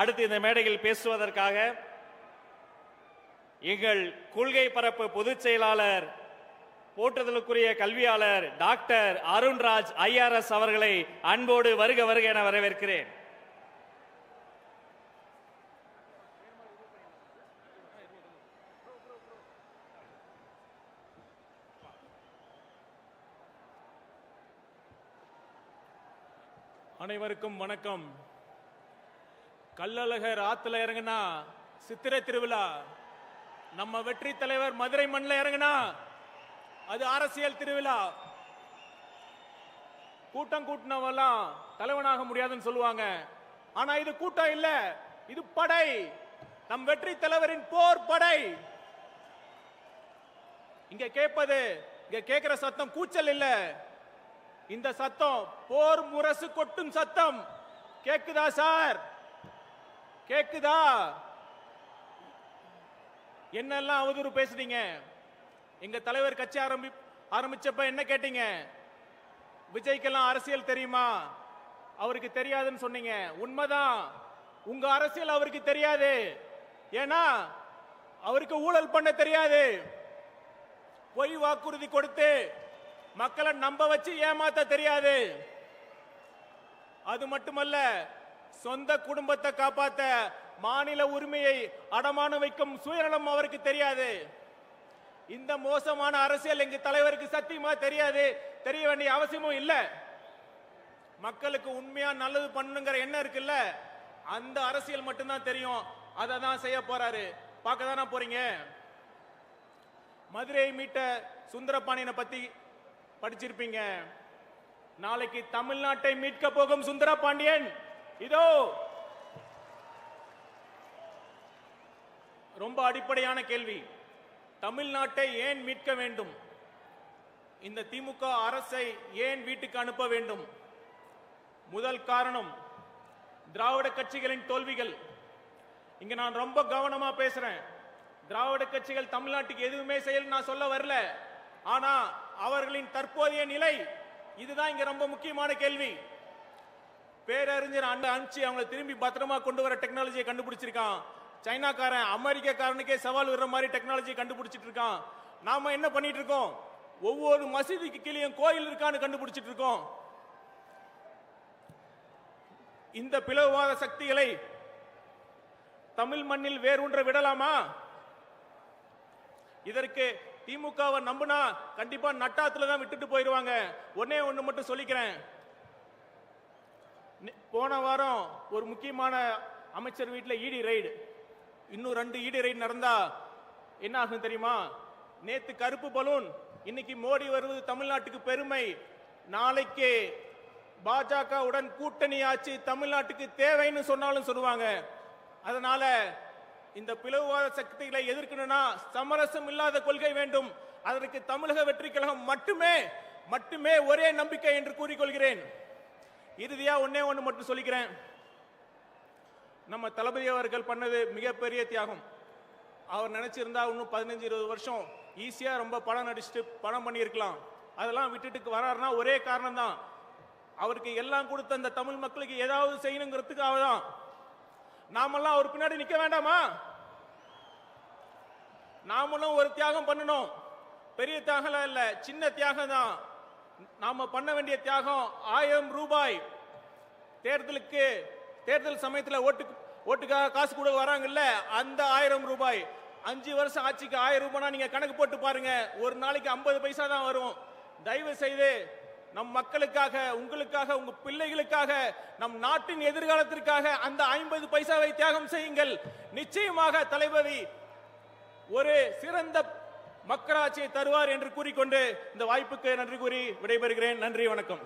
அடுத்து இந்த மேடையில் பேசுவதற்காக எங்கள் கொள்கை பரப்பு பொதுச் செயலாளர் போற்றுதலுக்குரிய கல்வியாளர் டாக்டர் அருண்ராஜ் ஐஆர்எஸ் அவர்களை அன்போடு வருக வருக என வரவேற்கிறேன். அனைவருக்கும் வணக்கம். கல்லழகர் ஆத்துல இறங்குனா சித்திரை திருவிழா. நம்ம வெற்றி தலைவர் மதுரை மண்ணில் இறங்குனா அது அரசியல் திருவிழா. கூட்டம் கூட்டினவெல்லாம் தலைவனாக முடியாதுன்னு சொல்லுவாங்க. ஆனா இது கூட்டம் இல்ல இது படை. நம் வெற்றி தலைவரின் போர் படை. இங்க கேட்பது இங்க கேட்கிற சத்தம் கூச்சல் இல்ல. இந்த சத்தம் போர் முரசு கொட்டும் சத்தம். கேக்குதா சார்? கேக்குதா? என்னெல்லாம் அவதூறு பேசுறீங்க எங்க தலைவர் கட்சி ஆரம்பி ஆரம்பிச்சப்ப என்ன கேட்டீங்க? விஜய்க்கெல்லாம் அரசியல் தெரியுமா? அவருக்கு தெரியாதுன்னு சொன்னீங்க. உண்மைதான். உங்க அரசியல் அவருக்கு தெரியாது. ஏன்னா அவருக்கு ஊழல் பண்ண தெரியாது. பொய் வாக்குறுதி கொடுத்து மக்களை நம்ப வச்சு ஏமாத்த தெரியாது. அது மட்டுமல்ல சொந்த குடும்பத்தை காப்பாத்த மாநில உரிமையை அடமானம் வைக்கும் சுயநலம் அவருக்கு தெரியாது. இந்த மோசமான அரசியல் எங்க தலைவருக்கு சத்தியமா தெரியாது. தெரிய வேண்டிய அவசியமும் இல்ல. மக்களுக்கு உண்மையா நல்லது பண்ணுங்கிற எண்ணம் இருக்குல்ல? அந்த அரசியல் மட்டும்தான் தெரியும். அதை தான் செய்ய போறாரு. பார்க்க தானே போறீங்க? மதுரையை மீட்ட சுந்தரபாணியனை பத்தி படிச்சிருப்பீங்க. நாளைக்கு தமிழ்நாட்டை மீட்க போகும் சுந்தர பாண்டியன் இதோ. ரொம்ப அடிப்படையான கேள்வி. தமிழ்நாட்டை ஏன் மீட்க வேண்டும்? இந்த திமுக அரசை ஏன் வீட்டுக்கு அனுப்ப வேண்டும்? முதல் காரணம் திராவிட கட்சிகளின் தோல்விகள். இங்க நான் ரொம்ப கவனமா பேசுறேன். திராவிட கட்சிகள் தமிழ்நாட்டுக்கு எதுவுமே செய்யல நான் சொல்ல வரல. ஆனா அவர்களின் தற்போதைய நிலை இதுதான் இங்க ரொம்ப முக்கியமான கேள்வி. பேரறிஞர் அண்ண அனுப்பிச்சு அவங்களை திரும்பி பத்திரமா கொண்டு வர டெக்னாலஜியை கண்டுபிடிச்சிருக்கான். சைனாக்காரன் அமெரிக்காக்காரனுக்கே சவால் விடுற மாதிரி டெக்னாலஜி கண்டுபிடிச்சிட்டு இருக்கான். நாம என்ன பண்ணிட்டு இருக்கோம்? ஒவ்வொரு மசீதிக்கு கீழேயும் கோயில் இருக்கான்னு கண்டுபிடிச்சிட்டு இருக்கோம். இந்த பிளவுவாத சக்திகளை தமிழ் மண்ணில் வேரூன்ற விடலாமா? இதற்கு திமுகவை நம்புனா கண்டிப்பா நட்டாத்துல தான் விட்டுட்டு போயிருவாங்க. ஒன்னே ஒண்ணு மட்டும் சொல்லிக்கிறேன். போன வாரம் ஒரு முக்கியமான அமைச்சர் வீட்டில் இடி ரைடு இன்னும் ரெண்டு இடி ரைடு நடந்தா என்ன ஆகும் தெரியுமா? நேத்து கருப்பு பலூன் இன்னைக்கு மோடி வருவது தமிழ்நாட்டுக்கு பெருமை. நாளைக்கு பாஜகவுடன் கூட்டணி ஆட்சி தமிழ்நாட்டுக்கு தேவைன்னு சொன்னாலும் சொல்லுவாங்க. அதனால இந்த பிளவுவாத சக்திகளை எதிர்க்கணும்னா சமரசம் இல்லாத கொள்கை வேண்டும். அதற்கு தமிழக வெற்றி கழகம் மட்டுமே மட்டுமே ஒரே நம்பிக்கை என்று கூறிக்கொள்கிறேன். இறுதியாக ஒன்றே ஒன்று மட்டும் சொல்லிக்கிறேன். நம்ம தளபதி அவர்கள் பண்ணது மிகப்பெரிய தியாகம். அவர் நினச்சிருந்தா இன்னும் பதினஞ்சு இருபது வருஷம் ஈஸியாக ரொம்ப படம் நடிச்சுட்டு படம் பண்ணியிருக்கலாம். அதெல்லாம் விட்டுட்டு வராருன்னா ஒரே காரணம் தான் அவருக்கு எல்லாம் கொடுத்த அந்த தமிழ் மக்களுக்கு ஏதாவது செய்யணுங்கிறதுக்காக தான். நாமெல்லாம் அவர் பின்னாடி நிற்க வேண்டாமா? நாமளும் ஒரு தியாகம் பண்ணணும். பெரிய தியாகம்லாம் இல்லை சின்ன தியாகம் தான் நாம பண்ண வேண்டிய தியாகம் ஆயிரம் ரூபாய். தேர்தலுக்கு தேர்தல் சமயத்துல ஓட்டு ஓட்டுக்காக காசு கூட வராங்கல்ல அந்த ஆயிரம் ரூபாய். அஞ்சு வருஷம் ஆட்சிக்கு ஆயிரம் ரூபாய் நீங்க கணக்கு போட்டு பாருங்க ஒரு நாளைக்கு ஐம்பது பைசா தான் வரும். தயவு செய்து நம் மக்களுக்காக உங்களுக்காக உங்க பிள்ளைகளுக்காக நம் நாட்டின் எதிர்காலத்திற்காக அந்த ஐம்பது பைசாவை தியாகம் செய்யுங்கள். நிச்சயமாக தலைவரி ஒரு சிறந்த மக்களாட்சியை தருவார் என்று கூறிக்கொண்டு இந்த வாய்ப்புக்கு நன்றி கூறி விடைபெறுகிறேன். நன்றி வணக்கம்.